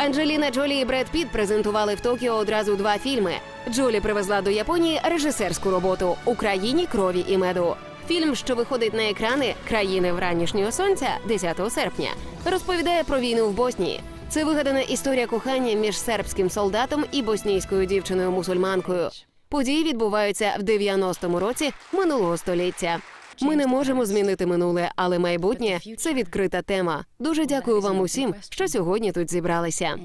Анджеліна Джолі і Бред Піт презентували в Токіо одразу два фільми. Джолі привезла до Японії режисерську роботу Україні крові і меду. Фільм, що виходить на екрани країни вранішнього сонця 10 серпня, розповідає про війну в Боснії. Це вигадана історія кохання між сербським солдатом і боснійською дівчиною-мусульманкою. Події відбуваються в 90-му році минулого століття. Ми не можемо змінити минуле, але майбутнє це відкрита тема. Дуже дякую вам усім, що сьогодні тут зібралися.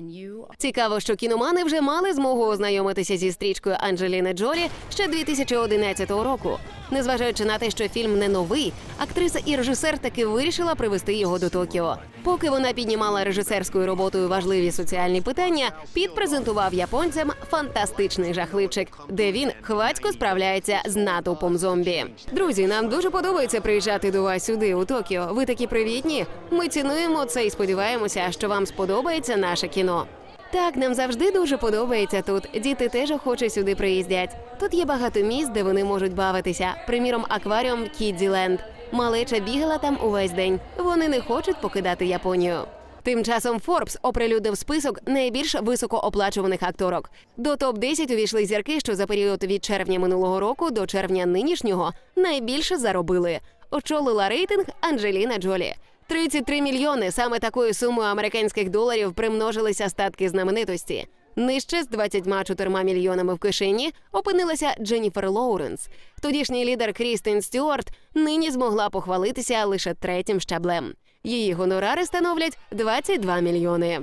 Цікаво, що кіномани вже мали змогу ознайомитися зі стрічкою Анджеліни Джолі ще 2011 року. Незважаючи на те, що фільм не новий, актриса і режисер таки вирішила привести його до Токіо. Поки вона піднімала режисерською роботою важливі соціальні питання, Піт презентував японцям фантастичний жахливчик, де він хвацько справляється з натовпом зомбі. Друзі, нам дуже подобається приїжджати до вас сюди, у Токіо. Ви такі привітні. Ми цінуємо це і сподіваємося, що вам сподобається наше кіно. Так, нам завжди дуже подобається тут. Діти теж охоче сюди приїздять. Тут є багато місць, де вони можуть бавитися. Приміром, акваріум Кідзіленд. Малеча бігала там увесь день. Вони не хочуть покидати Японію. Тим часом Форбс оприлюднив список найбільш високооплачуваних акторок. До топ 10 увійшли зірки, що за період від червня минулого року до червня нинішнього найбільше заробили. Очолила рейтинг Анджеліна Джолі. 33 мільйони саме такою сумою американських доларів примножилися статки знаменитості. Нижче з 24 мільйонами в кишені опинилася Дженніфер Лоуренс. Тодішній лідер Крістен Стюарт нині змогла похвалитися лише третім щаблем. Її гонорари становлять 22 мільйони.